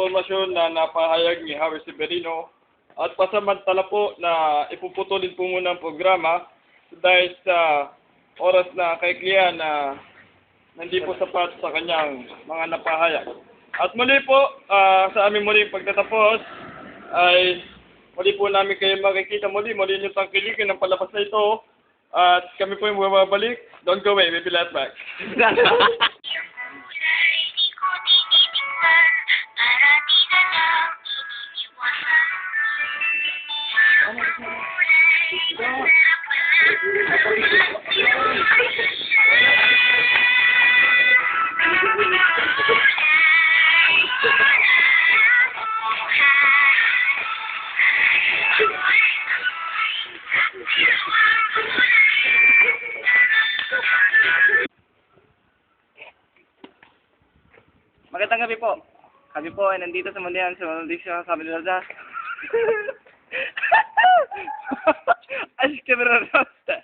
impormasyon na napahayag ni Harry Severino at pasamantala po na ipuputulin po muna ang programa dahil sa oras na kaiklian na hindi po sapat sa kanyang mga napahayag. At muli po, ah, sa aming muling pagtatapos, ay muli po namin kayo makikita muli, muli yung tangkilikin ng palabas na ito. At kami po yung bumabalik. Don't go away, we'll be right back. Magandang gabi po. Kami po ay nandito sa Mandian sa Malaysia sa Manila. As camera rasta.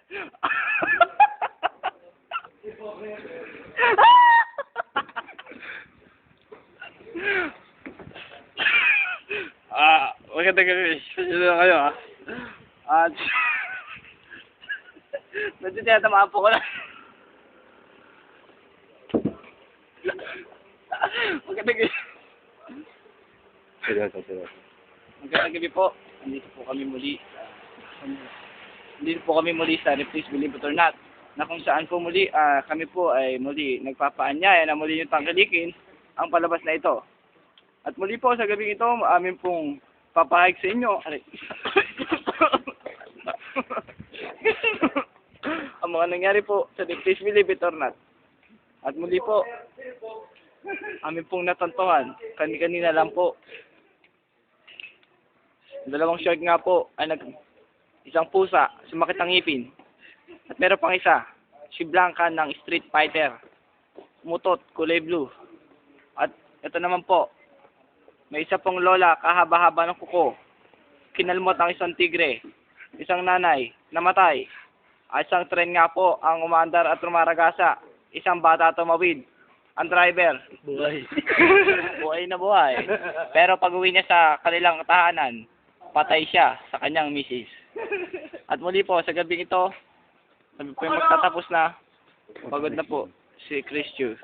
Ah, magandang gabi. Na kayo ah. At Medyo tinatamaan po ko na. Magandang gabi. Seryoso, seryoso. Magandang gabi po. Nandito po kami muli. Nandito po kami muli sa Replace Believe It or Not na kung saan po muli ah, kami po ay muli nagpapaanyaya na muli yung tangkilikin ang palabas na ito. At muli po sa gabi ito, amin pong papahayag sa inyo. Aray. ang mga nangyari po sa Replace Believe It or Not. At muli po, amin pong natantuhan, kani-kanina lang po, dalawang short nga po ay nag isang pusa, sumakit ang ngipin. At meron pang isa, si Blanca ng Street Fighter. Mutot, kulay blue. At ito naman po, may isa pong lola, kahaba-haba ng kuko. Kinalmot ang isang tigre. Isang nanay, namatay. At isang tren nga po ang umaandar at rumaragasa. Isang bata tumawid. Ang driver, Buhay. buhay na buhay. Pero pag uwi niya sa kanilang tahanan, patay siya sa kanyang misis. At muli po, sa gabing ito, sabi po yung magtatapos na, pagod na po si Chris Chu.